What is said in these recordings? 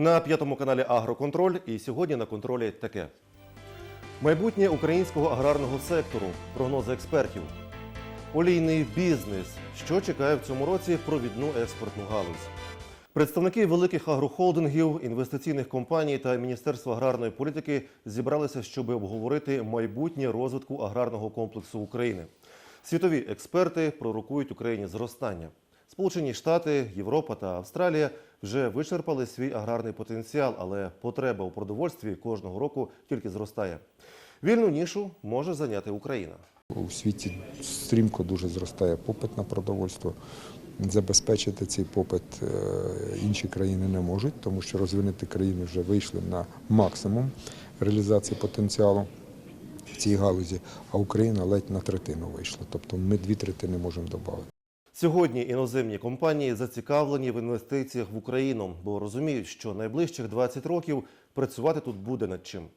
На п'ятому каналі Агроконтроль і сьогодні на контролі таке. Майбутнє українського аграрного сектору, прогнози експертів. Олійний бізнес. Що чекає в цьому році провідну експортну галузь? Представники великих агрохолдингів, інвестиційних компаній та Міністерства аграрної політики зібралися, щоб обговорити майбутнє розвитку аграрного комплексу України. Світові експерти пророкують Україні зростання. Сполучені Штати, Європа та Австралія вже вичерпали свій аграрний потенціал, але потреба у продовольстві кожного року тільки зростає. Вільну нішу може зайняти Україна. У світі стрімко дуже зростає попит на продовольство. Забезпечити цей попит е, інші країни не можуть, тому що розвинуті країни вже вийшли на максимум реалізації потенціалу в цій галузі, а Україна ледь на третину вийшла. Тобто ми дві третини можемо додати. Сьогодні іноземні компанії зацікавлені в інвестиціях в Україну, бо розуміють, що найближчих 20 років працювати тут буде над чим.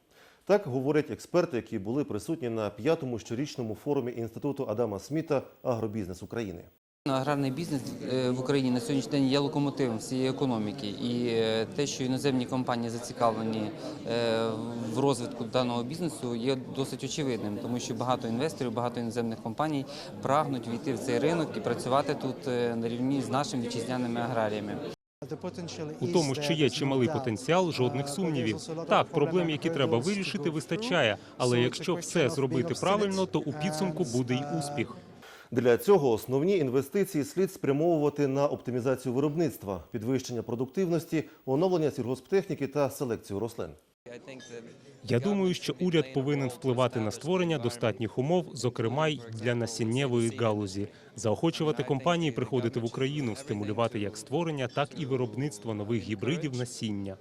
Так говорять експерти, які були присутні на п'ятому щорічному форумі інституту Адама Сміта Агробізнес України. Аграрний бізнес е, в Україні на сьогоднішній день є локомотивом всієї економіки, і е, те, що іноземні компанії зацікавлені е, в розвитку даного бізнесу, є досить очевидним, тому що багато інвесторів, багато іноземних компаній прагнуть війти в цей ринок і працювати тут на рівні з нашими вітчизняними аграріями. У тому, що є чималий потенціал, жодних сумнівів. Так, проблем, які треба вирішити, вистачає. Але якщо все зробити правильно, то у підсумку буде й успіх. Для цього основні інвестиції слід спрямовувати на оптимізацію виробництва, підвищення продуктивності, оновлення сільгосптехніки та селекцію рослин. Я думаю, що уряд повинен впливати на створення достатніх умов, зокрема й для насіннєвої галузі, заохочувати компанії приходити в Україну, стимулювати як створення, так і виробництво нових гібридів насіння.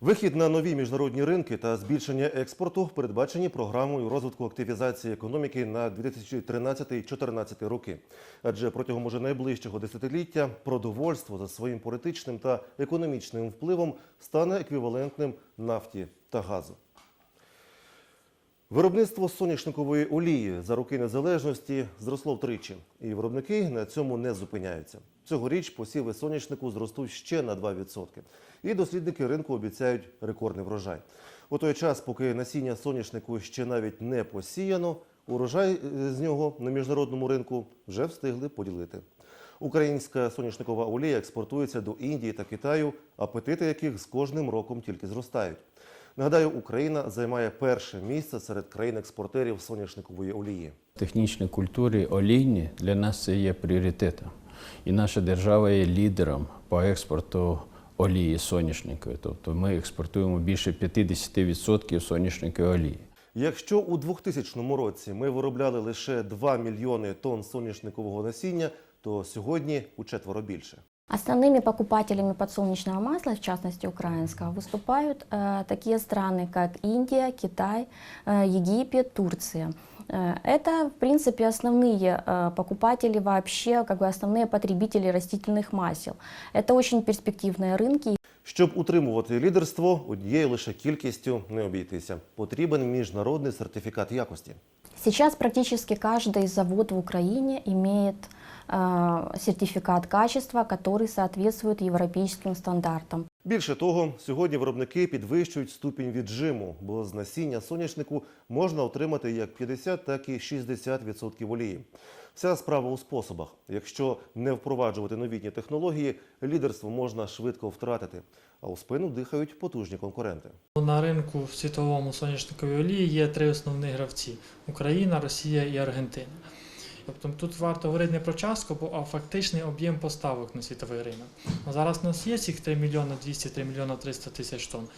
Вихід на нові міжнародні ринки та збільшення експорту передбачені програмою розвитку активізації економіки на 2013-2014 роки. Адже протягом уже найближчого десятиліття продовольство за своїм політичним та економічним впливом стане еквівалентним нафті та газу. Виробництво соняшникової олії за роки незалежності зросло втричі, і виробники на цьому не зупиняються. Цьогоріч посіви соняшнику зростуть ще на 2%. І дослідники ринку обіцяють рекордний врожай. У той час, поки насіння соняшнику ще навіть не посіяно, урожай е, з нього на міжнародному ринку вже встигли поділити. Українська соняшникова олія експортується до Індії та Китаю, апетити яких з кожним роком тільки зростають. Нагадаю, Україна займає перше місце серед країн-експортерів соняшникової олії. Технічні культури олійні для нас це є пріоритетом. І наша держава є лідером по експорту олії соняшникової. Тобто ми експортуємо більше 50% соняшникової олії. Якщо у 2000 році ми виробляли лише 2 мільйони тонн соняшникового насіння, то сьогодні у четверо більше. Основными покупателями подсолнечного масла, в частности украинского, выступают э, такие страны, как Индия, Китай, э, Египет, Турция. Э, Это, в принципе, основные э, покупатели вообще, как бы основные потребители растительных масел. Это очень перспективные рынки, Щоб утримувати лідерство, однією лише кількістю не обійтися. Потрібен міжнародний сертифікат якості. Сейчас практически каждый завод в Украине имеет э, сертификат качества, который соответствует европейским стандартам. Більше того, сьогодні виробники підвищують ступінь віджиму, бо з насіння соняшнику можна отримати як 50, так і 60% олії. Вся справа у способах. Якщо не впроваджувати новітні технології, лідерство можна швидко втратити, а у спину дихають потужні конкуренти. На ринку в світовому соняшниковій олії є три основні гравці: Україна, Росія і Аргентина. Тобто тут варто говорити не про частку, а фактичний об'єм поставок на світовий ринок. Ну, Зараз у нас є цих 3 мільйона 200, 3 мільйона 300 тисяч тонн.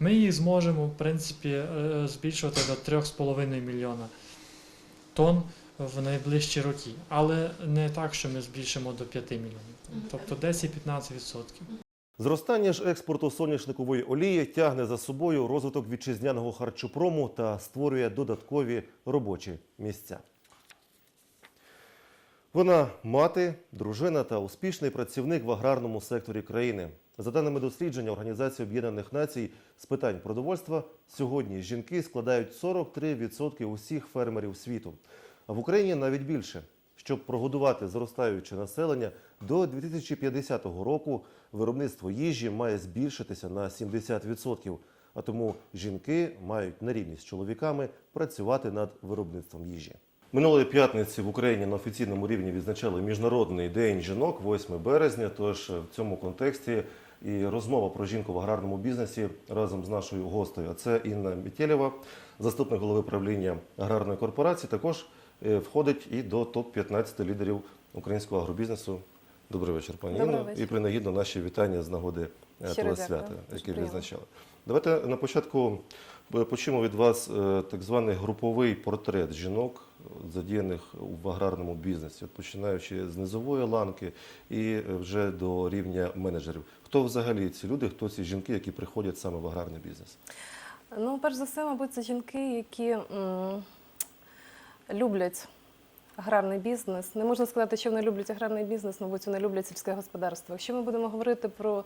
Ми їх зможемо, в принципі, е, збільшувати до 3,5 мільйона тонн в найближчі роки. Але не так, що ми збільшимо до 5 мільйонів. тонн. Тобто 10-15%. Зростання ж експорту соняшникової олії тягне за собою розвиток вітчизняного харчопрому та створює додаткові робочі місця. Вона мати, дружина та успішний працівник в аграрному секторі країни. За даними дослідження Організації Об'єднаних Націй з питань продовольства, сьогодні жінки складають 43% усіх фермерів світу. А в Україні навіть більше Щоб прогодувати зростаюче населення, до 2050 року виробництво їжі має збільшитися на 70%, а тому жінки мають на рівні з чоловіками працювати над виробництвом їжі. Минулої п'ятниці в Україні на офіційному рівні відзначали Міжнародний день жінок, 8 березня. Тож в цьому контексті і розмова про жінку в аграрному бізнесі разом з нашою гостею. А це Інна Мітєлєва, заступник голови правління аграрної корпорації. Також е, входить і до топ-15 лідерів українського агробізнесу. Добрий вечір, пані Інно. І принагідно наші вітання з нагоди е, того свята, яке відзначали. Давайте на початку е, почуємо від вас е, так званий груповий портрет жінок, задіяних в аграрному бізнесі, починаючи з низової ланки і е, вже до рівня менеджерів. Хто взагалі ці люди, хто ці жінки, які приходять саме в аграрний бізнес? Ну, перш за все, мабуть, це жінки, які люблять аграрний бізнес. Не можна сказати, що вони люблять аграрний бізнес, мабуть, вони люблять сільське господарство. Якщо ми будемо говорити про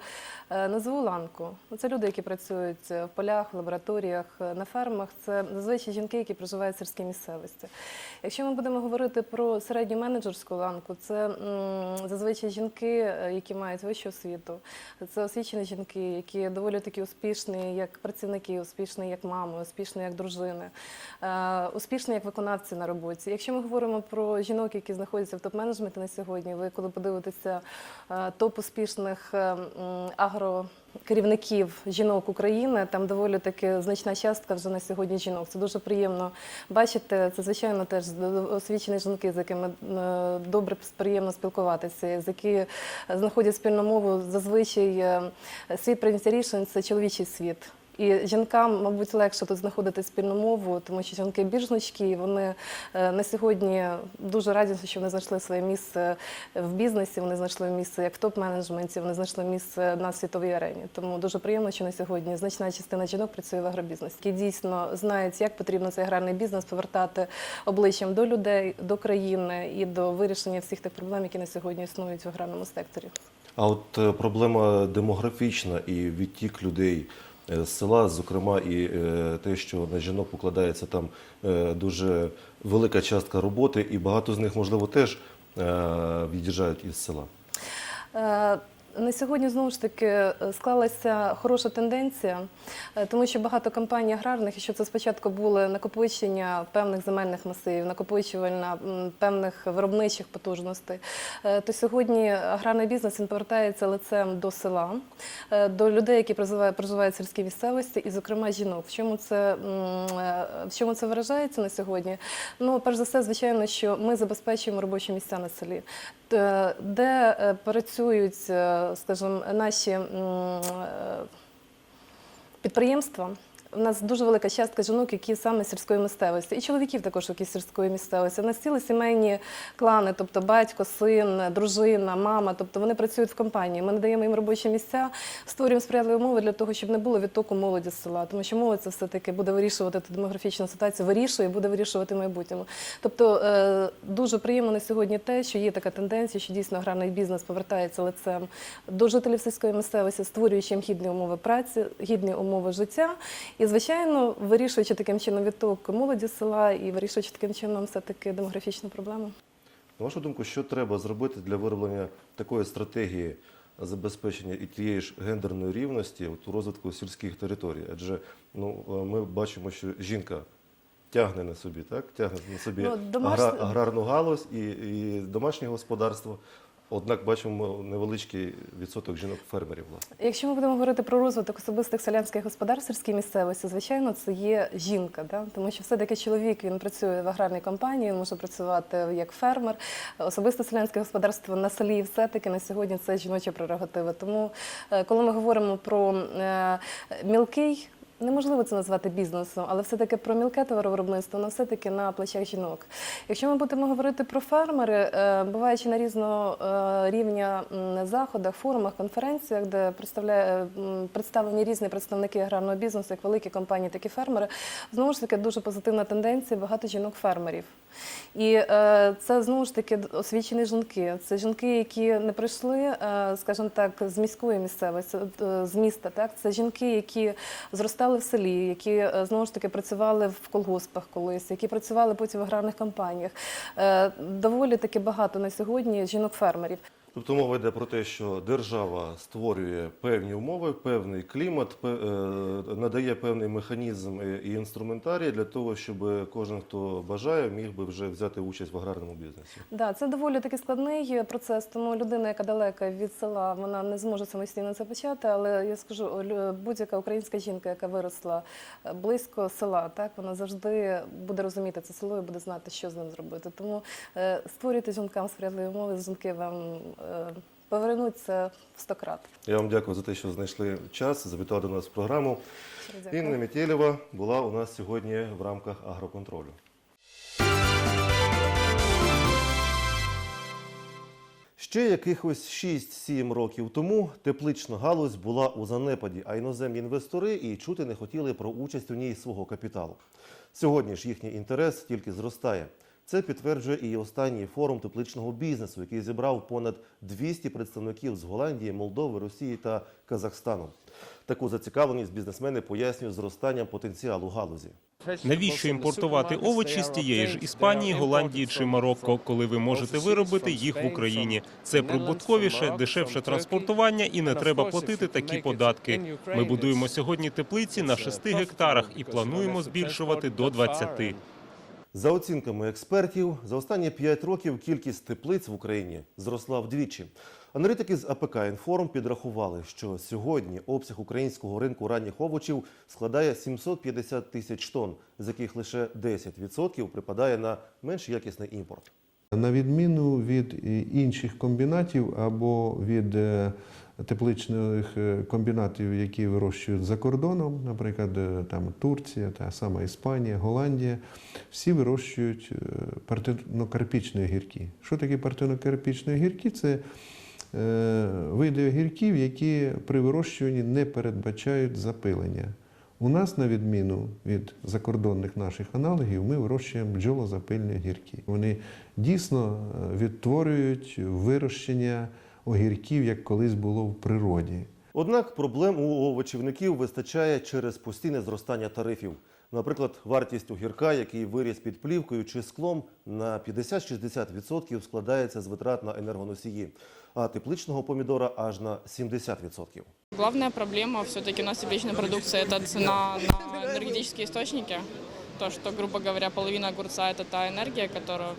е, низову ланку, ну, це люди, які працюють в полях, в лабораторіях, е, на фермах. Це зазвичай жінки, які проживають в сільській місцевості. Якщо ми будемо говорити про середню менеджерську ланку, це зазвичай жінки, е, які мають вищу освіту. Це освічені жінки, які доволі такі успішні як працівники, успішні як мами, успішні як дружини, успішні як виконавці на роботі. Якщо ми говоримо про жінок, які знаходяться в топ-менеджменті на сьогодні, ви коли подивитеся е, топ успішних е, агрокерівників жінок України, там доволі таки значна частка вже на сьогодні жінок. Це дуже приємно бачити. Це звичайно теж освічені жінки, з якими е, добре приємно спілкуватися, з які знаходять спільну мову. Зазвичай світ прийняття рішень це чоловічий світ. І жінкам, мабуть, легше тут знаходити спільну мову, тому що жінки більш гнучкі, вони е, на сьогодні дуже раді, що вони знайшли своє місце в бізнесі, вони знайшли місце як в топ-менеджменті, вони знайшли місце на світовій арені. Тому дуже приємно, що на сьогодні значна частина жінок працює в агробізнесі, які дійсно знають, як потрібно цей аграрний бізнес повертати обличчям до людей, до країни і до вирішення всіх тих проблем, які на сьогодні існують в аграрному секторі. А от е, проблема демографічна і відтік людей з села, зокрема, і е, те, що на жінок покладається там е, дуже велика частка роботи, і багато з них, можливо, теж е, від'їжджають із села. На сьогодні знову ж таки е, склалася хороша тенденція, е, тому що багато компаній аграрних, якщо це спочатку були накопичення певних земельних масивів, накопичування певних виробничих потужностей, е, то сьогодні аграрний бізнес він повертається лицем до села, до людей, які проживають, в сільській місцевості, і, зокрема, жінок. В чому це в чому це виражається на сьогодні? Ну, перш за все, звичайно, що ми забезпечуємо робочі місця на селі. Т- де е, працюють, е, скажімо, наші е, підприємства. У нас дуже велика частка жінок, які саме сільської місцевості, і чоловіків також, які сільської місцевості. У нас цілі сімейні клани, тобто батько, син, дружина, мама. Тобто вони працюють в компанії. Ми надаємо їм робочі місця, створюємо сприятливі умови для того, щоб не було відтоку молоді з села. Тому що молодь це все таки буде вирішувати ту демографічну ситуацію, вирішує, і буде вирішувати в майбутньому. Тобто е, дуже приємно на сьогодні те, що є така тенденція, що дійсно аграрний бізнес повертається лицем до жителів сільської місцевості, створюючи їм гідні умови праці, гідні умови життя. І, звичайно, вирішуючи таким чином відток молоді села і вирішуючи таким чином все-таки демографічну проблему. На вашу думку, що треба зробити для вироблення такої стратегії забезпечення і тієї ж гендерної рівності у розвитку сільських територій? Адже ну, е, ми бачимо, що жінка тягне на собі, так? Тягне на собі Ну, домашнє- аграрну галузь і, і домашнє господарство. Однак бачимо невеличкий відсоток жінок-фермерів, власне. Якщо ми будемо говорити про розвиток особистих селянських господарств сільській місцевості, звичайно, це є жінка, да? тому що все-таки чоловік він працює в аграрній компанії, він може працювати як фермер. Особисте селянське господарство на селі все-таки на сьогодні це жіноча прерогатива. Тому, е, коли ми говоримо про е, мілкий. Неможливо це назвати бізнесом, але все-таки про мілке товаровиробництво, воно все-таки на плечах жінок. Якщо ми будемо говорити про фермери, е, буваючи на різного е, рівня заходах, форумах, конференціях, де представляє, представлені різні представники аграрного бізнесу, як великі компанії, так і фермери, знову ж таки дуже позитивна тенденція, багато жінок-фермерів. І е, це знову ж таки освічені жінки. Це жінки, які не прийшли, е, скажімо так, з міської місцевості, е, з міста. Так, це жінки, які зростали в селі, які знову ж таки працювали в колгоспах колись, які працювали потім в аграрних компаніях. Доволі таки багато на сьогодні жінок-фермерів. Тобто мова йде про те, що держава створює певні умови, певний клімат, е, надає певний механізм і- інструментарій для того, щоб кожен, хто бажає, міг би вже взяти участь в аграрному бізнесі. Да, це доволі таки складний процес, тому людина, яка далека від села, вона не зможе самостійно це почати. Але я скажу, будь-яка українська жінка, яка виросла е, близько села, так вона завжди буде розуміти це село і буде знати, що з ним зробити. Тому е, створюйте жінкам сприятливі умови, жінки вам е, повернуться в сто крат. Я вам дякую за те, що знайшли час, завітали до нас в програму. Дякую. Інна Метєлєва була у нас сьогодні в рамках агроконтролю. Ще якихось 6-7 років тому теплична галузь була у занепаді, а іноземні інвестори і чути не хотіли про участь у ній свого капіталу. Сьогодні ж їхній інтерес тільки зростає. Це підтверджує і останній форум тепличного бізнесу, який зібрав понад 200 представників з Голландії, Молдови, Росії та Казахстану. Таку зацікавленість бізнесмени пояснюють зростанням потенціалу галузі. Навіщо імпортувати овочі з тієї ж Іспанії, Голландії чи Марокко, коли ви можете виробити їх в Україні? Це прибутковіше, дешевше транспортування і не треба платити такі податки. Ми будуємо сьогодні теплиці на 6 гектарах і плануємо збільшувати до 20. За оцінками експертів, за останні 5 років кількість теплиць в Україні зросла вдвічі. Аналітики з АПК «Інформ» підрахували, що сьогодні обсяг українського ринку ранніх овочів складає 750 тисяч тонн, з яких лише 10% припадає на менш якісний імпорт. На відміну від е, інших комбінатів або від е, тепличних е, комбінатів, які вирощують за кордоном, наприклад, е, там Турція, та сама Іспанія, Голландія, всі вирощують е, партенокарпічні огірки. Що таке партенокарпічні огірки? Це види огірків, які при вирощуванні не передбачають запилення. У нас, на відміну від закордонних наших аналогів, ми вирощуємо бджолозапильні огірки. Вони дійсно відтворюють вирощення огірків, як колись було в природі. Однак проблем у овочівників вистачає через постійне зростання тарифів. Наприклад, вартість огірка, який виріс під плівкою чи склом, на 50-60% складається з витрат на енергоносії, а тепличного помідора аж на 70%. Главная проблема все-таки у нас тепличная продукция – это цена на энергетические источники. То, что, грубо говоря, половина огурца – это та энергия, которая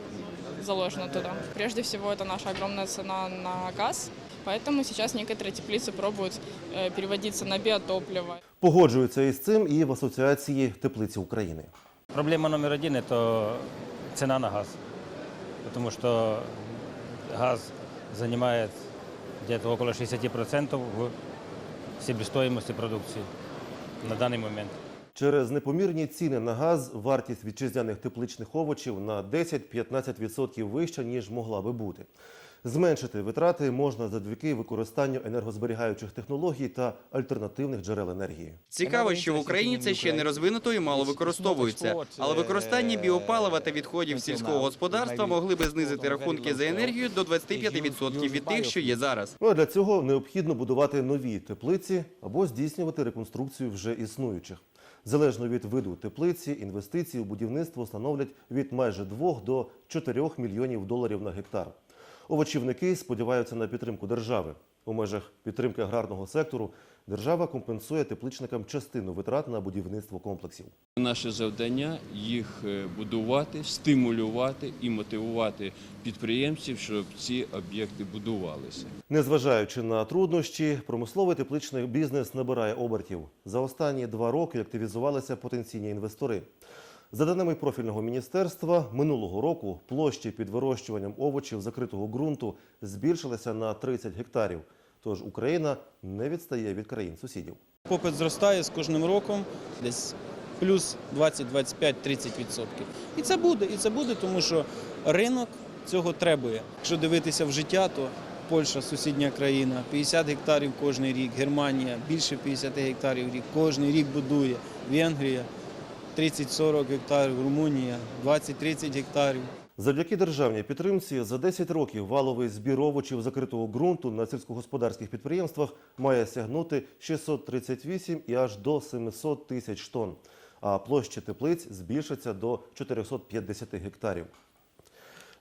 заложена туда. Прежде всего, это наша огромная цена на газ, поэтому сейчас некоторые теплицы пробуют э, переводиться на биотопливо. Погоджуються із цим і в Асоціації теплиці України. Проблема номер один – это цена на газ. Потому что газ занимает где-то около 60% в себестоимости продукции на данный момент. Через непомірні ціни на газ вартість вітчизняних тепличних овочів на 10-15% вища, ніж могла би бути. Зменшити витрати можна завдяки використанню енергозберігаючих технологій та альтернативних джерел енергії. Цікаво, що в Україні це ще не розвинуто і мало використовується. Але використання біопалива та відходів сільського господарства могли би знизити рахунки за енергію до 25% від тих, що є зараз. Ну для цього необхідно будувати нові теплиці або здійснювати реконструкцію вже існуючих. Залежно від виду теплиці, інвестиції у будівництво становлять від майже 2 до 4 мільйонів доларів на гектар. Овочівники сподіваються на підтримку держави. У межах підтримки аграрного сектору держава компенсує тепличникам частину витрат на будівництво комплексів. Наше завдання їх е, будувати, стимулювати і мотивувати підприємців, щоб ці об'єкти будувалися. Незважаючи на труднощі, промисловий тепличний бізнес набирає обертів. За останні два роки активізувалися потенційні інвестори. За даними профільного міністерства, минулого року площі під вирощуванням овочів закритого ґрунту збільшилися на 30 гектарів. Тож Україна не відстає від країн сусідів. Попит зростає з кожним роком десь плюс 20, 25, 30 відсотків. І це буде, і це буде, тому що ринок цього требує. Якщо дивитися в життя, то Польща, сусідня країна, 50 гектарів кожний рік, Германія більше 50 гектарів рік, кожний рік будує, Венгрія. 30-40 гектарів, Румунія 20-30 гектарів. Завдяки державній підтримці за 10 років валовий збір овочів закритого ґрунту на сільськогосподарських підприємствах має сягнути 638 і аж до 700 тисяч тонн, а площі теплиць збільшаться до 450 гектарів.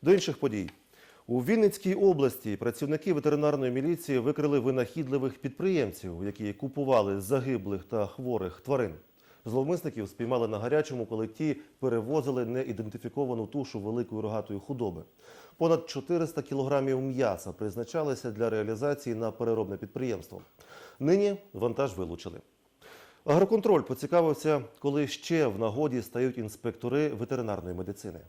До інших подій. У Вінницькій області працівники ветеринарної міліції викрили винахідливих підприємців, які купували загиблих та хворих тварин. Зловмисників спіймали на гарячому, коли ті перевозили неідентифіковану тушу великої рогатої худоби. Понад 400 кілограмів м'яса призначалися для реалізації на переробне підприємство. Нині вантаж вилучили. Агроконтроль поцікавився, коли ще в нагоді стають інспектори ветеринарної медицини.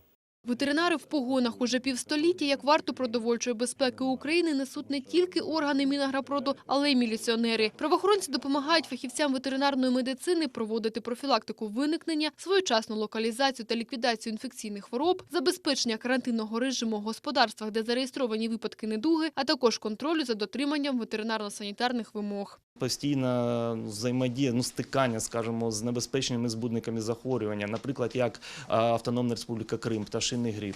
Ветеринари в погонах уже півстоліття як варту продовольчої безпеки України несуть не тільки органи Мінагропроду, але й міліціонери. Правоохоронці допомагають фахівцям ветеринарної медицини проводити профілактику виникнення, своєчасну локалізацію та ліквідацію інфекційних хвороб, забезпечення карантинного режиму в господарствах, де зареєстровані випадки недуги, а також контролю за дотриманням ветеринарно-санітарних вимог. Постійна взаємодія, ну стикання, скажімо, з небезпечними збудниками захворювання, наприклад, як Автономна Республіка Крим, пташиний грип.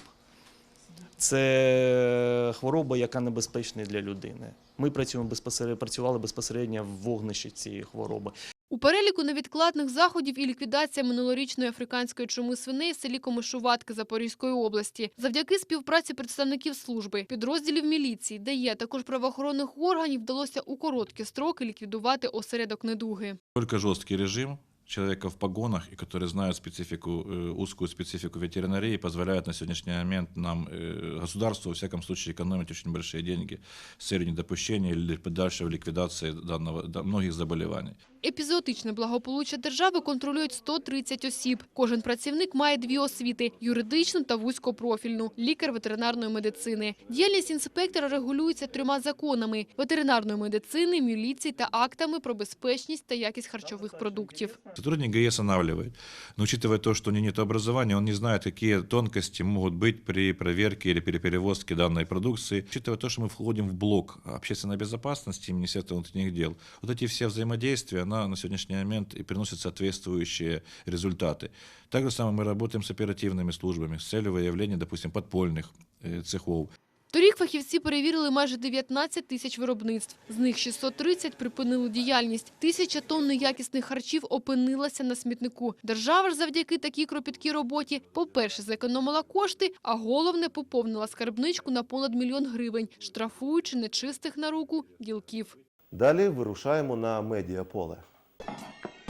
Це хвороба, яка небезпечна для людини. Ми працюємо безпосередньо, працювали безпосередньо в вогнищі цієї хвороби. У переліку невідкладних заходів і ліквідація минулорічної африканської чуми свиней в селі Комишуватки Запорізької області. Завдяки співпраці представників служби, підрозділів міліції, ДАЄ, є також правоохоронних органів вдалося у короткі строки ліквідувати осередок недуги. Только жорсткий режим человека в погонах, и который знает специфику, э, узкую специфику ветеринарии, позволяет на сегодняшний момент нам, э, государству, во всяком случае, экономить очень большие деньги с целью недопущения или подальшей ликвидации данного, да, многих заболеваний. Епізоотичне благополуччя держави контролюють 130 осіб. Кожен працівник має дві освіти – юридичну та вузькопрофільну – лікар ветеринарної медицини. Діяльність інспектора регулюється трьома законами – ветеринарної медицини, міліції та актами про безпечність та якість харчових продуктів. Сотрудник ГАИ останавливает. Но учитывая то, что у него нет образования, он не знает, какие тонкости могут быть при проверке или при перевозке данной продукции. Учитывая то, что мы входим в блок общественной безопасности Министерства внутренних дел, вот эти все взаимодействия, она на сегодняшний момент и приносит соответствующие результаты. Так же самое мы работаем с оперативными службами с целью выявления, допустим, подпольных э, цехов. Торік фахівці перевірили майже 19 тисяч виробництв. З них 630 припинили діяльність. Тисяча тонн неякісних харчів опинилася на смітнику. Держава ж завдяки такій кропіткій роботі, по-перше, зекономила кошти, а головне, поповнила скарбничку на понад мільйон гривень, штрафуючи нечистих на руку ділків. Далі вирушаємо на медіаполе.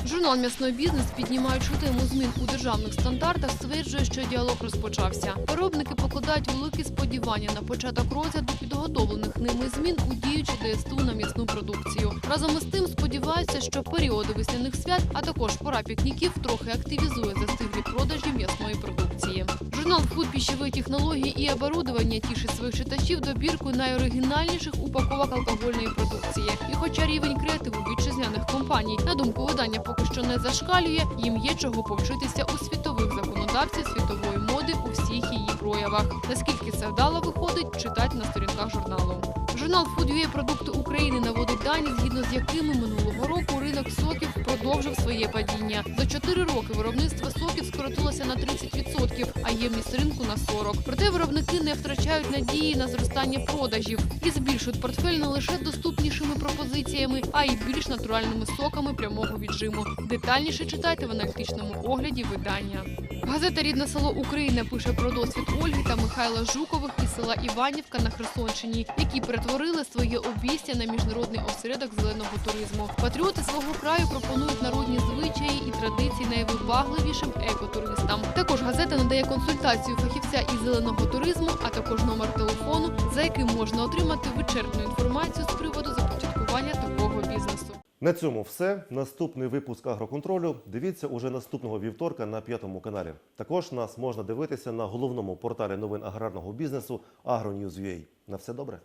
Журнал «М'ясний бізнес», піднімаючи тему змін у державних стандартах, стверджує, що діалог розпочався. Переробники покладають великі сподівання на початок розгляду підготовлених ними змін у діючу ДСТУ на м'ясну продукцію. Разом із тим сподіваються, що періоди весняних свят, а також пора пікніків трохи активізує застиглі продажі м'ясної продукції. Журнал «Фуд. Пищевые технологии и оборудование» тішить своїх читачів добіркою найоригінальніших упаковок алкогольної продукції. І хоча рівень креативу вітчизняних компаній, на думку видання, поки що не зашкалює, їм є чого повчитися у світових законодавців світової моди у всіх її проявах. Наскільки це вдало виходить, читать на сторінках журналу. Журнал «Фуд.UA продукти України наводить дані, згідно з якими минулого року ринок соків продовжив своє падіння. За 4 роки виробництво соків скоротилося на 30%, а ємність ринку на 40%. Проте виробники не втрачають надії на зростання продажів і збільшують портфель не лише доступнішими пропозиціями, а й більш натуральними соками прямого віджиму. Детальніше читайте в аналітичному огляді видання. Газета Рідне село Україна пише про досвід Ольги та Михайла Жукових із села Іванівка на Херсонщині, які перетворили своє обійстя на міжнародний осередок зеленого туризму. Патріоти свого краю пропонують народні звичаї і традиції найвибагливішим екотуристам. Також газета надає консультацію фахівця із зеленого туризму, а також номер телефону, за яким можна отримати вичерпну інформацію з приводу започаткування такого бізнесу. На цьому все. Наступний випуск агроконтролю дивіться уже наступного вівторка на п'ятому каналі. Також нас можна дивитися на головному порталі новин аграрного бізнесу AgroNews.ua. На все добре.